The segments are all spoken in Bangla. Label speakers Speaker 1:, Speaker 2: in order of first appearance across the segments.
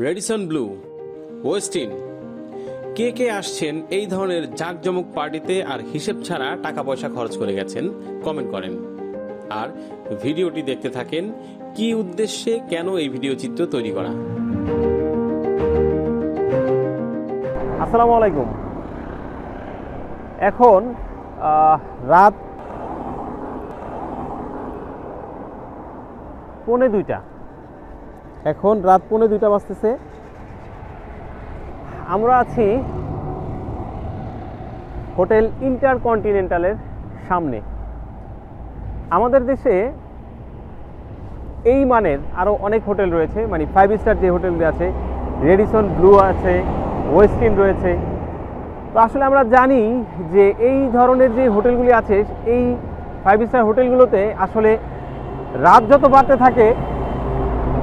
Speaker 1: রেডিসন ব্লু ওয়েস্টিন কে কে আসছেন এই ধরনের জাঁকজমক পার্টিতে আর হিসেব ছাড়া টাকা পয়সা খরচ করে গেছেন কমেন্ট করেন। আর ভিডিওটি দেখতে থাকেন, কি উদ্দেশ্যে কেন এই ভিডিও চিত্র তৈরি করা?
Speaker 2: আসসালামু আলাইকুম। এখন রাত পৌনে দুইটা। এখন রাত পৌনে দুইটা বাজতেছে। আমরা আছি হোটেল ইন্টারকন্টিনেন্টালের সামনে। আমাদের দেশে এই মানের আরও অনেক হোটেল রয়েছে মানে ফাইভ স্টার যে হোটেলগুলি আছে রেডিসন ব্লু আছে ওয়েস্টিন রয়েছে। তো আসলে আমরা জানি যে এই ধরনের যে হোটেলগুলি আছে, এই ফাইভ স্টার হোটেলগুলোতে আসলে রাত যত বাড়তে থাকে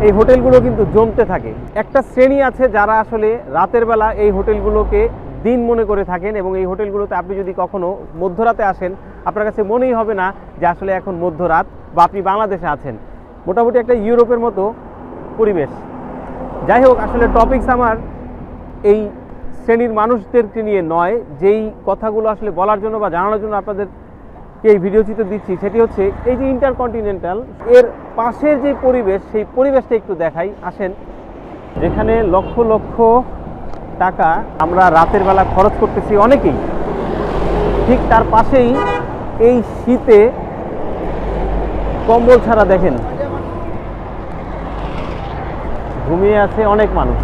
Speaker 2: এই হোটেলগুলো কিন্তু জমতে থাকে। একটা শ্রেণি আছে যারা আসলে রাতের বেলা এই হোটেলগুলোকে দিন মনে করে থাকেন এবং এই হোটেলগুলোতে আপনি যদি কখনো মধ্যরাতে আসেন, আপনার কাছে মনেই হবে না যে আসলে এখন মধ্যরাত বা আপনি বাংলাদেশে আছেন। মোটামুটি একটা ইউরোপের মতো পরিবেশ। যাই হোক, আসলে টপিকস আমার এই শ্রেণির মানুষদেরকে নিয়ে নয়, যেই কথাগুলো আসলে বলার জন্য বা জানানোর জন্য আপনাদের এই ভিডিও চিত্র দিচ্ছি সেটি হচ্ছে এই যে ইন্টারকন্টিনেন্টাল এর পাশের যে পরিবেশ, সেই পরিবেশটা একটু দেখাই। আসেন, যেখানে লক্ষ লক্ষ টাকা আমরা রাতের বেলা খরচ করতেছি অনেকেই। ঠিক তার পাশেই এই শীতে কম্বল ছাড়া দেখেন, ঘুমিয়ে আছে অনেক মানুষ।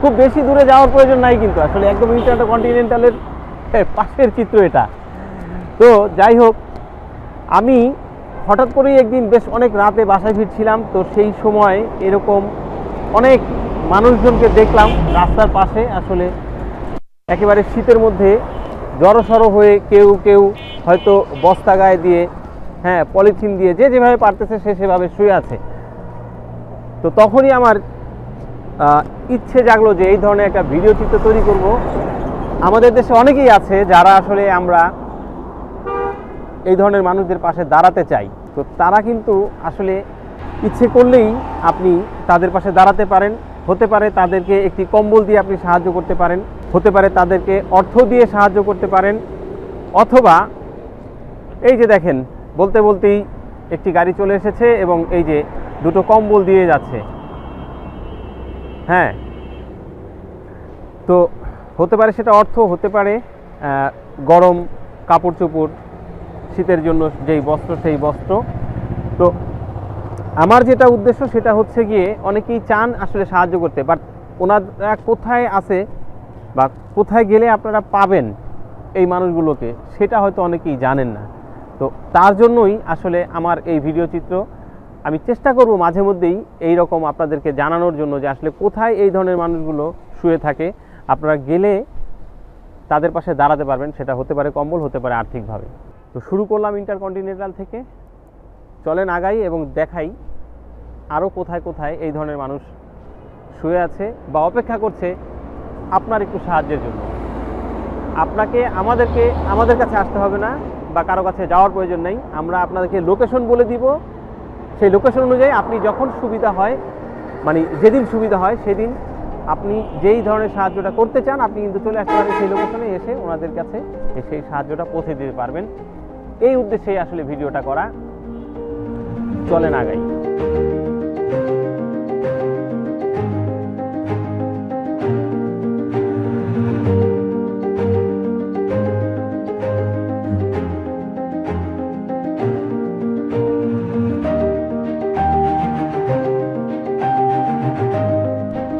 Speaker 2: খুব বেশি দূরে যাওয়ার প্রয়োজন নাই কিন্তু, আসলে একদম ইন্টারটা কন্টিনেন্টালের পাশের চিত্র এটা। তো যাই হোক, আমি হঠাৎ করেই একদিন বেশ অনেক রাতে বাসায় ফিরছিলাম, তো সেই সময় এরকম অনেক মানুষজনকে দেখলাম রাস্তার পাশে। আসলে একেবারে শীতের মধ্যে জড়সড় হয়ে কেউ কেউ হয়তো বস্তা গায়ে দিয়ে হ্যাঁ পলিথিন দিয়ে যে যেভাবে পারতেছে সে সেভাবে শুয়ে আছে। তো তখনই আমার ইচ্ছে জাগলো যে এই ধরনের একটা ভিডিও চিত্র তৈরি করব। আমাদের দেশে অনেকেই আছে যারা আসলে আমরা এই ধরনের মানুষদের পাশে দাঁড়াতে চাই। তো তারা কিন্তু আসলে ইচ্ছে করলেই আপনি তাদের পাশে দাঁড়াতে পারেন, হতে পারে তাদেরকে একটি কম্বল দিয়ে আপনি সাহায্য করতে পারেন, হতে পারে তাদেরকে অর্থ দিয়ে সাহায্য করতে পারেন, অথবা এই যে দেখেন, বলতে বলতেই একটি গাড়ি চলে এসেছে এবং এই যে দুটো কম্বল দিয়ে যাচ্ছে। হ্যাঁ। তো হতে পারে সেটা অর্থ, হতে পারে গরম কাপড় চোপড় শীতের জন্য যেই বস্ত্র, সেই বস্ত্র। তো আমার যেটা উদ্দেশ্য সেটা হচ্ছে গিয়ে অনেকেই চান আসলে সাহায্য করতে বাট ওনারা কোথায় আছে বা কোথায় গেলে আপনারা পাবেন এই মানুষগুলোকে, সেটা হয়তো অনেকেই জানেন না। তো তার জন্যই আসলে আমার এই ভিডিও চিত্র। আমি চেষ্টা করব মাঝে মধ্যেই এই রকম আপনাদেরকে জানানোর জন্য যে আসলে কোথায় এই ধরনের মানুষগুলো শুয়ে থাকে। আপনারা গেলে তাদের পাশে দাঁড়াতে পারবেন, সেটা হতে পারে কম্বল, হতে পারে আর্থিকভাবে। তো শুরু করলাম ইন্টারকন্টিনেন্টাল থেকে। চলেন আগাই এবং দেখাই আরও কোথায় কোথায় এই ধরনের মানুষ শুয়ে আছে বা অপেক্ষা করছে আপনার একটু সাহায্যের জন্য। আপনাকে আমাদেরকে, আমাদের কাছে আসতে হবে না বা কারও কাছে যাওয়ার প্রয়োজন নেই। আমরা আপনাদেরকে লোকেশন বলে দিব। সেই লোকেশন অনুযায়ী আপনি যখন সুবিধা হয় মানে যেদিন সুবিধা হয় সেদিন আপনি যেই ধরনের সাহায্যটা করতে চান, আপনি কিন্তু চলে আসতে পারেন সেই লোকেশনে এসে ওনাদের কাছে সেই সাহায্যটা পৌঁছে দিতে পারবেন। এই উদ্দেশ্যেই আসলে ভিডিওটা করা। চলেন আগাই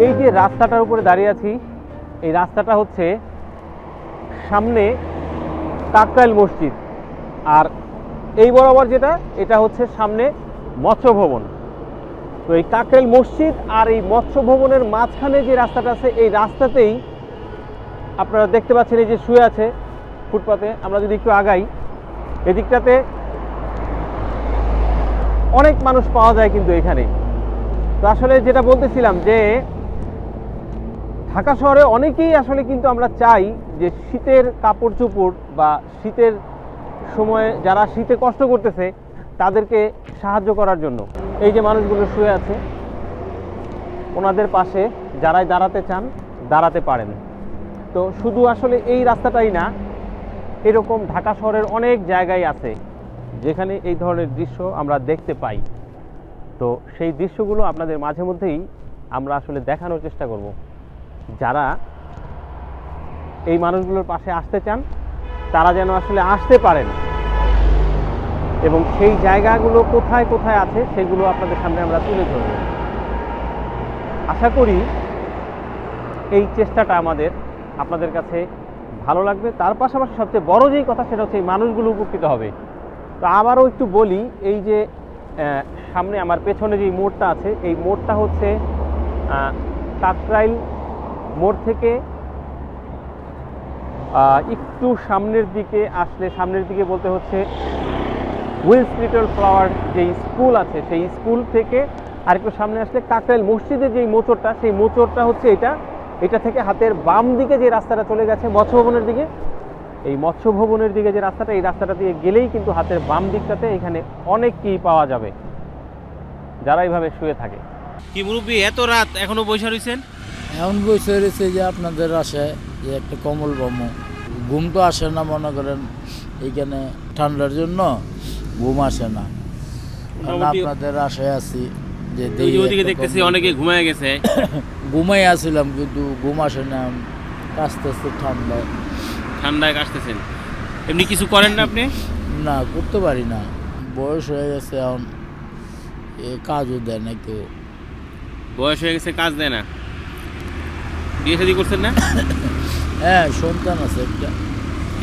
Speaker 2: এই যে রাস্তাটার উপরে দাঁড়িয়ে আছি, এই রাস্তাটা হচ্ছে সামনে কাকরাইল মসজিদ। আর এই বরাবর যেটা, এটা হচ্ছে সামনে মৎস্য ভবন। তো এই কাকরাইল মসজিদ আর এই মৎস্য ভবনের মাঝখানে যে রাস্তাটা আছে, এই রাস্তাতেই আপনারা দেখতে পাচ্ছেন এই যে শুয়ে আছে ফুটপাতে। আমরা যদি একটু আগাই, এদিকটাতে অনেক মানুষ পাওয়া যায় কিন্তু এখানে। তো আসলে যেটা বলতেছিলাম যে, ঢাকা শহরে অনেকেই আসলে কিন্তু আমরা চাই যে শীতের কাপড় চোপড় বা শীতের সময়ে যারা শীতে কষ্ট করতেছে, তাদেরকে সাহায্য করার জন্য। এই যে মানুষগুলো শুয়ে আছে, ওনাদের পাশে যারাই দাঁড়াতে চান, দাঁড়াতে পারেন। তো শুধু আসলে এই রাস্তাটাই না, এরকম ঢাকা শহরের অনেক জায়গায় আছে, যেখানে এই ধরনের দৃশ্য আমরা দেখতে পাই। তো সেই দৃশ্যগুলো আপনাদের মাঝে মধ্যেই আমরা আসলে দেখানোর চেষ্টা করব। যারা এই মানুষগুলোর পাশে আসতে চান তারা যেন আসলে আসতে পারেন এবং সেই জায়গাগুলো কোথায় কোথায় আছে, সেগুলো আপনাদের সামনে আমরা তুলে ধরব। আশা করি এই চেষ্টাটা আমাদের, আপনাদের কাছে ভালো লাগবে। তার পাশাপাশি সবচেয়ে বড় যেই কথা, সেটা হচ্ছে এই মানুষগুলো উপকৃত হবে। তো আবারও একটু বলি, এই যে সামনে আমার পেছনে যে মোড়টা আছে, এই মোড়টা হচ্ছে কাকরাইল মোড় থেকে একটু সামনের দিকে আসলে সামনের দিকে বলতে হচ্ছে উইলস লিটল ফ্লাওয়ার যে স্কুল আছে সেই স্কুল থেকে আর একটু সামনে আসলে কাকরাইল মসজিদের যে মোচরটা সেই মোচরটা হচ্ছে এটা। এটা থেকে হাতের বাম দিকে যে রাস্তাটা চলে গেছে মৎস্য ভবনের দিকে এই মৎস্য ভবনের দিকে যে রাস্তাটা এই রাস্তাটা দিয়ে গেলেই কিন্তু হাতের বাম দিকটাতে এখানে অনেক কি পাওয়া যাবে যারা এইভাবে শুয়ে থাকে।
Speaker 1: কি মুরব্বী এত রাত এখনও বসে রয়েছেন
Speaker 3: এমন বসে রয়েছে যে আপনাদের আশায়। যে একটা কমল বম। ঘুম তো আসে না মনে করেন এইখানে ঠান্ডার জন্য ঘুম আসে না। আপনাদের আশায় আছি যে
Speaker 1: ওদিকে দেখতেছি অনেকে ঘুমায় গেছে।
Speaker 3: ঘুমাই আসছিলাম কিন্তু ঘুম আসে না আস্তে আস্তে ঠান্ডায়।
Speaker 1: ঠান্ডায় কাশতেছেন। এমনি কিছু করেন না আপনি?
Speaker 3: না করতে পারি না। বয়স হয়ে গেছে এখন এ কাজও দেয় না কেউ
Speaker 1: বয়স হয়ে গেছে কাজ দেয় না? বিয়ে শাদী করছেন না?
Speaker 3: হ্যাঁ সন্তান আছে একটা।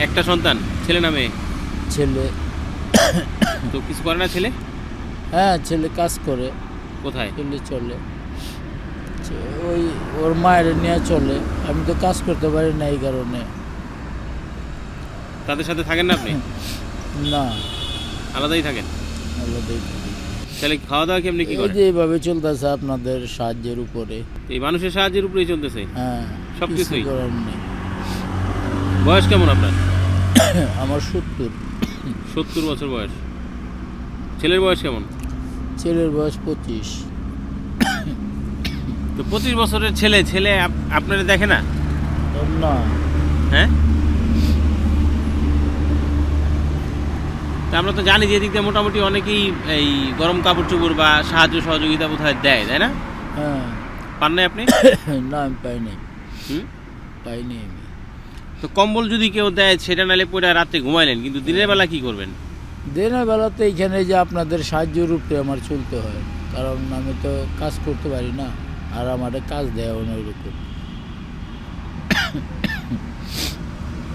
Speaker 1: একটা সন্তান ছেলে না মেয়ে?
Speaker 3: ছেলে।
Speaker 1: তো কিছু করে না ছেলে?
Speaker 3: হ্যাঁ ছেলে কাজ করে।
Speaker 1: কোথায়?
Speaker 3: চলে। চলে ওই ওর মায়ের নিয়ে চলে। আমি তো কাজ করতে পারি না এই কারণে।
Speaker 1: তাদের সাথে থাকেন না আপনি?
Speaker 3: না।
Speaker 1: আলাদাই থাকেন?
Speaker 3: আলাদাই।
Speaker 1: তাহলে খাওয়া দাওয়া কেমনি কি
Speaker 3: এই যে এইভাবে চলতেছে আপনাদের সাহায্যের উপরে।
Speaker 1: এই মানুষের সাহায্যের উপরেই চলতেছে?
Speaker 3: হ্যাঁ
Speaker 1: সব কিছুই?
Speaker 3: করার নেই।
Speaker 1: বয়স কেমন আপনার?
Speaker 3: আমার সত্তর।
Speaker 1: সত্তর বছর বয়স। ছেলের বয়স কেমন?
Speaker 3: ছেলের বয়স পঁচিশ।
Speaker 1: তো পঁচিশ বছরের ছেলে ছেলে আপ- আপনারা দেখে না?
Speaker 3: না।
Speaker 1: হ্যাঁ? আমরা তো জানি যে এদিক দিয়ে মোটামুটি অনেকেই এই গরম কাপড় চোপড় বা সাহায্য সহযোগিতা বোধহয় দেয় তাই না?
Speaker 3: হ্যাঁ।
Speaker 1: পান নাই আপনি?
Speaker 3: না আমি পাই নাই।
Speaker 1: হুম?
Speaker 3: পাইনি আমি।
Speaker 1: তো কম্বল যদি কেউ দেয় সেটা নালে পরে রাতে ঘুমাইলেন কিন্তু দিনের বেলা কি করবেন?
Speaker 3: দিনের বেলাতে এইখানে যে আপনাদের সাহায্য উপরে আমার চলতে হয় কারণ আমি তো কাজ করতে পারি না আর আমার কাজ দেয় ওরকম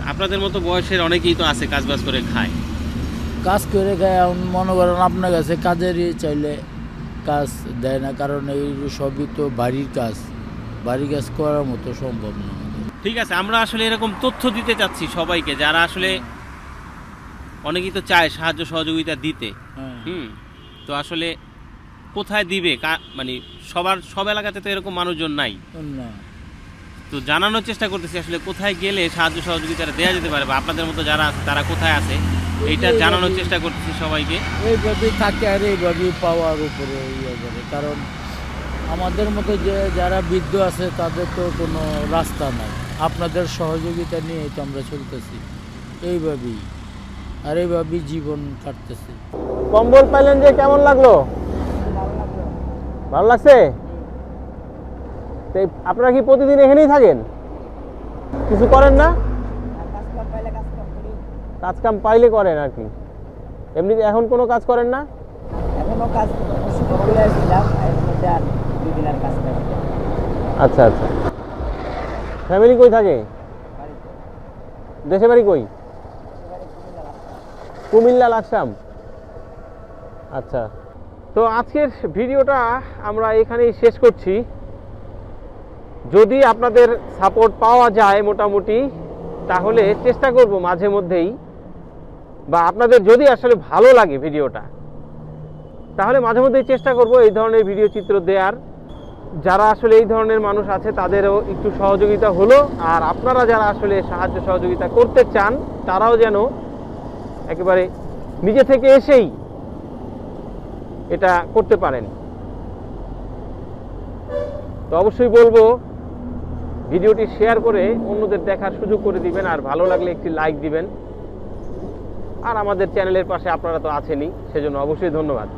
Speaker 1: আপনাদের মতো বয়সের অনেকেই তো আছে কাজ বাজ করে খায়।
Speaker 3: কাজ করে গায়ে এখন মনে করেন আপনার কাছে কাজেরই চাইলে কাজ দেয় না কারণ এই সবই তো বাড়ির কাজ। বাড়ির কাজ করার মতো সম্ভব না।
Speaker 1: ঠিক আছে আমরা আসলে এরকম তথ্য দিতে চাচ্ছি সবাইকে যারা আসলে অনেকেই তো চায় সাহায্য সহযোগিতা দিতে।
Speaker 3: হ্যাঁ।
Speaker 1: হুম তো আসলে কোথায় দিবে? মানে সবার সব এলাকাতে তো এরকম মানুষজন নাই।
Speaker 3: না।
Speaker 1: তো জানানোর চেষ্টা করতেছি আসলে কোথায় গেলে সাহায্য সহযোগিতাটা দেওয়া যেতে পারে বা আপনাদের মতো যারা আছে তারা কোথায় আছে? এইটা জানানোর চেষ্টা করতেছি সবাইকে।
Speaker 3: এইভাবেই থাকে আর এইভাবেই পাওয়ার উপরে ইয়ে করে কারণ আমাদের মতো যে যারা বৃদ্ধ আছে তাদের তো কোনো রাস্তা নাই। আপনাদের সহযোগিতা নিয়ে তো আমরা চলতেছি। এইভাবেই আর এইভাবেই জীবন কাটতেছে।
Speaker 2: কম্বল পাইলেন যে কেমন লাগল? ভালো লাগছে? আপনারা কি প্রতিদিন এখানেই থাকেন? কিছু করেন না? কাজ কাম পাইলে করেন আর কি। এমনি এখন কোনো কাজ করেন না?
Speaker 4: এখনও কাজ
Speaker 2: আচ্ছা আচ্ছা। ফ্যামিলি কই থাকে? দেশে বাড়ি কই? কুমিল্লা লাকসাম। আচ্ছা। তো আজকের ভিডিওটা আমরা এখানেই শেষ করছি। যদি আপনাদের সাপোর্ট পাওয়া যায় মোটামুটি তাহলে চেষ্টা করব মাঝে মধ্যেই বা আপনাদের যদি আসলে ভালো লাগে ভিডিওটা, তাহলে মাঝে মধ্যেই চেষ্টা করব এই ধরনের ভিডিও চিত্র দেওয়ার যারা আসলে এই ধরনের মানুষ আছে, তাদেরও একটু সহযোগিতা হলো। আর আপনারা যারা আসলে সাহায্য সহযোগিতা করতে চান, তারাও যেন একেবারে নিজে থেকে এসেই এটা করতে পারেন। তো অবশ্যই বলব, ভিডিওটি শেয়ার করে অন্যদের দেখার সুযোগ করে দিবেন, আর ভালো লাগলে একটি লাইক দিবেন। আর আমাদের চ্যানেলের পাশে আপনারা তো আছেনই সেজন্য অবশ্যই ধন্যবাদ।